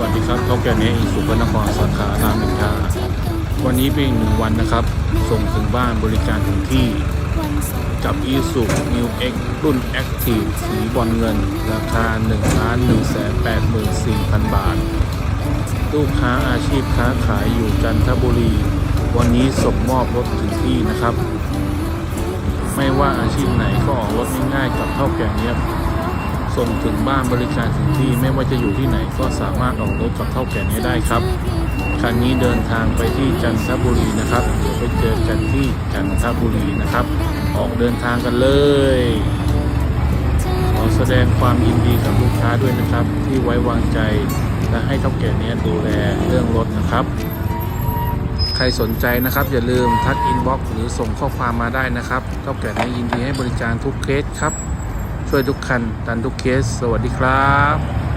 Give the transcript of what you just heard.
วัสดีครับท็อปแกนเนอีสุพรรณครสาขารามอินทราวันนี้เป็นอีกหนึ่งวันนะครับ ส่งถึงบ้านบริการถึงที่ กับ e s u New X รุ่น Active สีบอลเงิน ราคา1 1 8 4 0 0 0 บาท ลูกค้าอาชีพค้าขายอยู่จันทบุรี วันนี้ส่งมอบรถถึงที่นะครับ ไม่ว่าอาชีพไหนก็ออกรถง่ายๆกับเท่าแก่เนี้ย ส่งถึงบ้านบริการถึงที่ไม่ว่าจะอยู่ที่ไหนก็สามารถออกรถกับเท่าแก่นี้ได้ครับ คันนี้เดินทางไปที่จันทบุรีนะครับเดี๋ยวไปเจอกันที่จันทบุรีนะครับ ออกเดินทางกันเลยขอแสดงความยินดีกับลูกค้าด้วยนะครับ ที่ไว้วางใจและให้เท่าแก่เนี้ยดูแลเรื่องรถนะครับ ใครสนใจนะครับ อย่าลืมทักอินบ็อกซ์หรือส่งข้อความมาได้นะครับเท่าแก่เนี้ยยินดีให้บริการทุกเคสครับ ช่วยทุกคัน ตันทุกเคส สวัสดีครับ